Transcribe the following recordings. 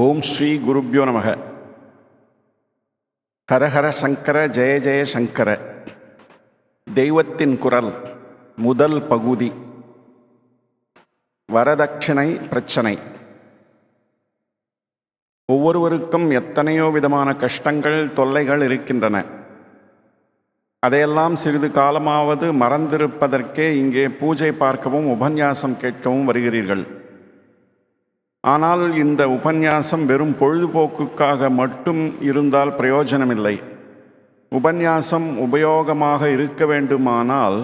ஓம் ஸ்ரீ குருப்யோ நமக. ஹரஹர சங்கர ஜெய ஜெய சங்கர. தெய்வத்தின் குரல் முதல் பகுதி. வரதட்சணை பிரச்சனை. ஒவ்வொருவருக்கும் எத்தனையோ விதமான கஷ்டங்கள் தொல்லைகள் இருக்கின்றன. அதையெல்லாம் சிறிது காலமாவது மறந்திருப்பதற்கே இங்கே பூஜை பார்க்கவும் உபன்யாசம் கேட்கவும் வருகிறீர்கள். ஆனால் இந்த உபன்யாசம் வெறும் பொழுதுபோக்குக்காக மட்டும் இருந்தால் பிரயோஜனமில்லை. உபன்யாசம் உபயோகமாக இருக்க வேண்டுமானால்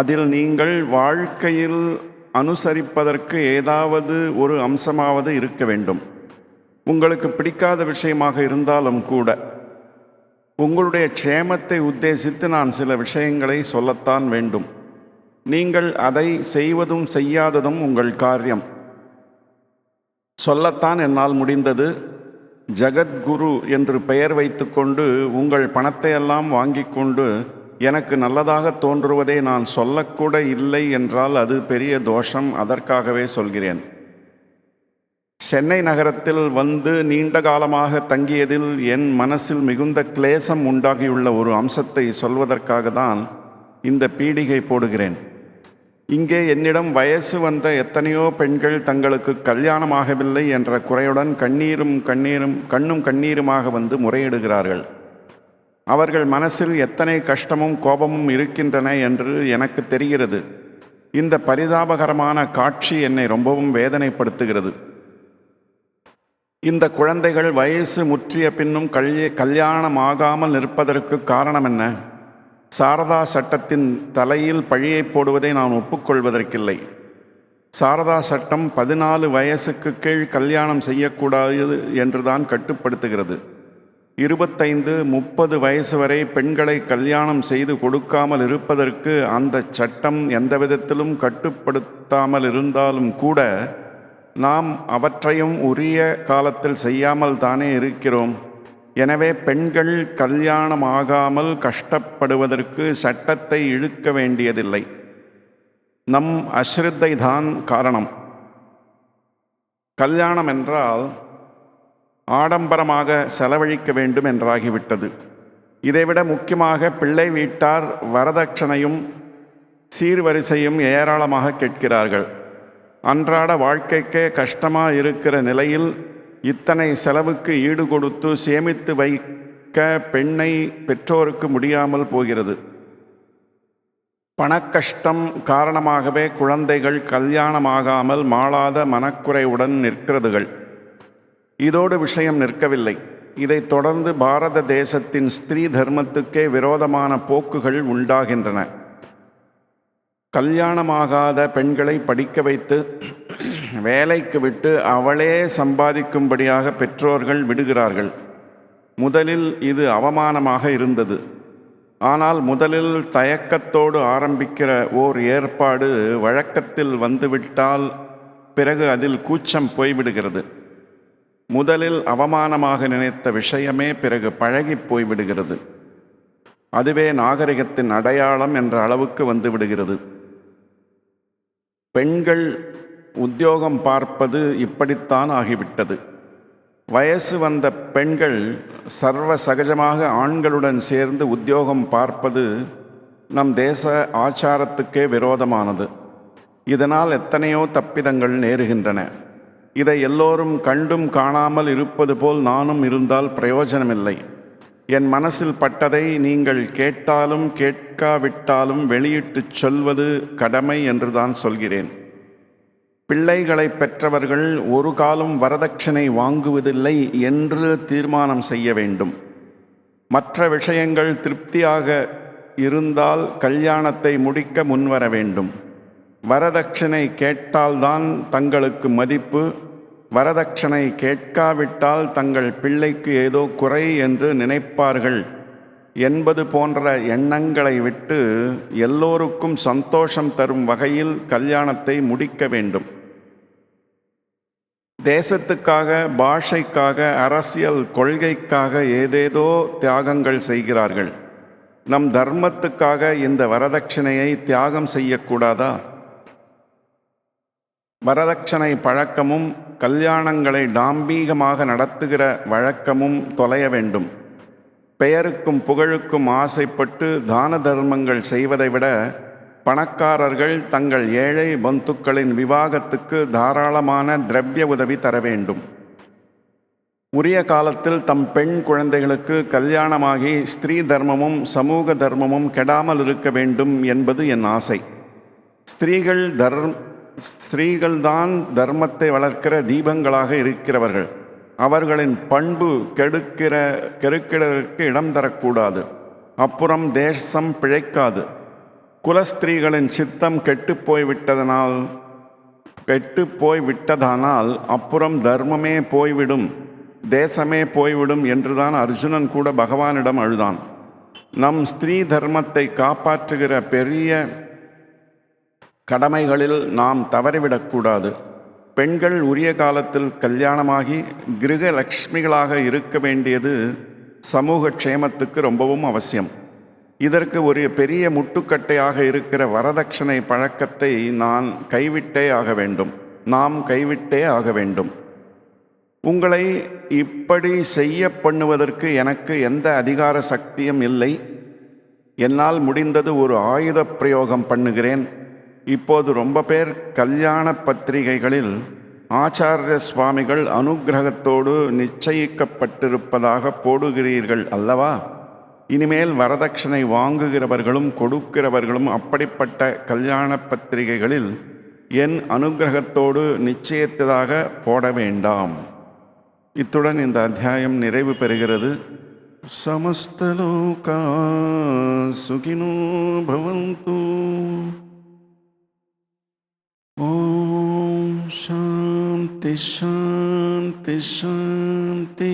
அதில் நீங்கள் வாழ்க்கையில் அனுசரிப்பதற்கு ஏதாவது ஒரு அம்சமாவது இருக்க வேண்டும். உங்களுக்கு பிடிக்காத விஷயமாக இருந்தாலும் கூட உங்களுடைய க்ஷேமத்தை உத்தேசித்து நான் சில விஷயங்களை சொல்லத்தான் வேண்டும். நீங்கள் அதை செய்வதும் செய்யாததும் உங்கள் காரியம். சொல்லத்தான் என்னால் முடிந்தது. ஜகத்குரு என்று பெயர் வைத்துக்கொண்டு உங்கள் பணத்தை எல்லாம் வாங்கி கொண்டு எனக்கு நல்லதாக தோன்றுவதை நான் சொல்லக்கூட இல்லை என்றால் அது பெரிய தோஷம். அதற்காகவே சொல்கிறேன். சென்னை நகரத்தில் வந்து நீண்ட காலமாக தங்கியதில் என் மனசில் மிகுந்த கிளேசம் உண்டாகியுள்ள ஒரு அம்சத்தை சொல்வதற்காக தான் இந்த பீடிகை போடுகிறேன். இங்கே என்னிடம் வயசு வந்த எத்தனையோ பெண்கள் தங்களுக்கு கல்யாணமாகவில்லை என்ற குறையுடன் கண்ணீரும் கண்ணீரும் கண்ணும் கண்ணீருமாக வந்து முறையிடுகிறார்கள். அவர்கள் மனசில் எத்தனை கஷ்டமும் கோபமும் இருக்கின்றன என்று எனக்கு தெரிகிறது. இந்த பரிதாபகரமான காட்சி என்னை ரொம்பவும் வேதனைப்படுத்துகிறது. இந்த குழந்தைகள் வயசு முற்றிய பின்னும் கல்யாணமாகாமல் நிற்பதற்கு காரணம் என்ன? சாரதா சட்டத்தின் தலையில் பழியை போடுவதை நான் ஒப்புக்கொள்வதற்கில்லை. சாரதா சட்டம் பதினாலு வயசுக்கு கீழ் கல்யாணம் செய்யக்கூடாது என்றுதான் கட்டுப்படுத்துகிறது. இருபத்தைந்து முப்பது வயசு வரை பெண்களை கல்யாணம் செய்து கொடுக்காமல் இருப்பதற்கு அந்த சட்டம் எந்த விதத்திலும் கட்டுப்படுத்தாமல் இருந்தாலும் கூட நாம் அவற்றையும் உரிய காலத்தில் செய்யாமல் தானே இருக்கிறோம். எனவே பெண்கள் கல்யாணமாகாமல் கஷ்டப்படுவதற்கு சட்டத்தை இழுக்க வேண்டியதில்லை. நம் அஸ்ரத்தை தான் காரணம். கல்யாணம் என்றால் ஆடம்பரமாக செலவழிக்க வேண்டும் என்றாகிவிட்டது. இதைவிட முக்கியமாக பிள்ளை வீட்டார் வரதட்சணையும் சீர்வரிசையும் ஏராளமாக கேட்கிறார்கள். அன்றாட வாழ்க்கைக்கே கஷ்டமாக இருக்கிற நிலையில் இத்தனை செலவுக்கு ஈடு கொடுத்து சேமித்து வைக்க பெண்ணை பெற்றோருக்கு முடியாமல் போகிறது. பணக்கஷ்டம் காரணமாகவே குழந்தைகள் கல்யாணமாகாமல் மாளாத மனக்குறைவுடன் நிற்கிறதுகள். இதோடு விஷயம் நிற்கவில்லை. இதைத் தொடர்ந்து பாரத தேசத்தின் ஸ்திரீ தர்மத்துக்கே விரோதமான போக்குகள் உண்டாகின்றன. கல்யாணமாகாத பெண்களை படிக்க வைத்து வேலைக்கு விட்டு அவளே சம்பாதிக்கும்படியாக பெற்றோர்கள் விடுகிறார்கள். முதலில் இது அவமானமாக இருந்தது. ஆனால் முதலில் தயக்கத்தோடு ஆரம்பிக்கிற ஓர் ஏற்பாடு வழக்கத்தில் வந்துவிட்டால் பிறகு அதில் கூச்சம் போய்விடுகிறது. முதலில் அவமானமாக நினைத்த விஷயமே பிறகு பழகி போய்விடுகிறது. அதுவே நாகரிகத்தின் அடையாளம் என்ற அளவுக்கு வந்து விடுகிறது. பெண்கள் உத்தியோகம் பார்ப்பது இப்படித்தான் ஆகிவிட்டது. வயசு வந்த பெண்கள் சர்வ சகஜமாக ஆண்களுடன் சேர்ந்து உத்தியோகம் பார்ப்பது நம் தேச ஆச்சாரத்துக்கே விரோதமானது. இதனால் எத்தனையோ தப்பிதங்கள் நேருகின்றன. இதை எல்லோரும் கண்டும் காணாமல் இருப்பது போல் நானும் இருந்தால் பிரயோஜனமில்லை. என் மனசில் பட்டதை நீங்கள் கேட்டாலும் கேட்காவிட்டாலும் வெளியிட்டுச் சொல்வது கடமை என்றுதான் சொல்கிறேன். பிள்ளைகளை பெற்றவர்கள் ஒரு காலம் வரதட்சணை வாங்குவதில்லை என்று தீர்மானம் செய்ய வேண்டும். மற்ற விஷயங்கள் திருப்தியாக இருந்தால் கல்யாணத்தை முடிக்க முன்வர வேண்டும். வரதட்சணை கேட்டால்தான் தங்களுக்கு மதிப்பு. வரதட்சணை கேட்காவிட்டால் தங்கள் பிள்ளைக்கு ஏதோ குறை என்று நினைப்பார்கள் என்பது போன்ற எண்ணங்களை விட்டு எல்லோருக்கும் சந்தோஷம் தரும் வகையில் கல்யாணத்தை முடிக்க வேண்டும். தேசத்துக்காக பாஷைக்காக அரசியல் கொள்கைக்காக ஏதேதோ தியாகங்கள் செய்கிறார்கள். நம் தர்மத்துக்காக இந்த வரதட்சணையை தியாகம் செய்யக்கூடாதா? வரதட்சணை பழக்கமும் கல்யாணங்களை டாம்பீகமாக நடத்துகிற வழக்கமும் தொலைய வேண்டும். பெயருக்கும் புகழுக்கும் ஆசைப்பட்டு தான தர்மங்கள் செய்வதை விட பணக்காரர்கள் தங்கள் ஏழை பந்துக்களின் விவாகத்துக்கு தாராளமான திரவிய உதவி தர வேண்டும். உரிய காலத்தில் தம் பெண் குழந்தைகளுக்கு கல்யாணமாகி ஸ்திரீ தர்மமும் சமூக தர்மமும் கெடாமல் இருக்க வேண்டும் என்பது என் ஆசை. ஸ்திரீகள் தர்ம் ஸ்திரீகள்தான் தர்மத்தை வளர்க்கிற தீபங்களாக இருக்கிறவர்கள். அவர்களின் பண்பு கெடுக்கிற கெருக்கிடற்கு இடம் தரக்கூடாது. அப்புறம் தேசம் பிழைக்காது. குலஸ்திரீகளின் சித்தம் கெட்டுப்போய் போய்விட்டதனால் கெட்டு போய் விட்டதானால் அப்புறம் தர்மமே போய்விடும் தேசமே போய்விடும் என்றுதான் அர்ஜுனன் கூட பகவானிடம் அழுதான். நம் ஸ்திரீ தர்மத்தை காப்பாற்றுகிற பெரிய கடமைகளில் நாம் தவறிவிடக்கூடாது பெண்கள் உரிய காலத்தில் கல்யாணமாகி கிரக லக்ஷ்மிகளாக இருக்க வேண்டியது சமூக க்ஷேமத்துக்கு ரொம்பவும் அவசியம். இதற்கு ஒரு பெரிய முட்டுக்கட்டையாக இருக்கிற வரதட்சணை பழக்கத்தை நான் கைவிட்டே ஆக வேண்டும். நாம் கைவிட்டே ஆக வேண்டும். உங்களை இப்படி செய்ய பண்ணுவதற்கு எனக்கு எந்த அதிகார சக்தியும் இல்லை. என்னால் முடிந்தது ஒரு ஆயுத பிரயோகம் பண்ணுகிறேன். இப்போது ரொம்ப பேர் கல்யாண பத்திரிகைகளில் ஆச்சாரிய சுவாமிகள் அனுக்கிரகத்தோடு நிச்சயிக்கப்பட்டிருப்பதாக போடுகிறீர்கள் அல்லவா? இனிமேல் வரதட்சணை வாங்குகிறவர்களும் கொடுக்கிறவர்களும் அப்படிப்பட்ட கல்யாண பத்திரிகைகளில் என் அனுக்கிரகத்தோடு நிச்சயத்ததாக போட வேண்டாம். இத்துடன் இந்த அத்தியாயம் நிறைவு பெறுகிறது. சமஸ்தலோகா சுகினோ பவந்து. ஓம் சாந்தி சாந்தி சாந்தி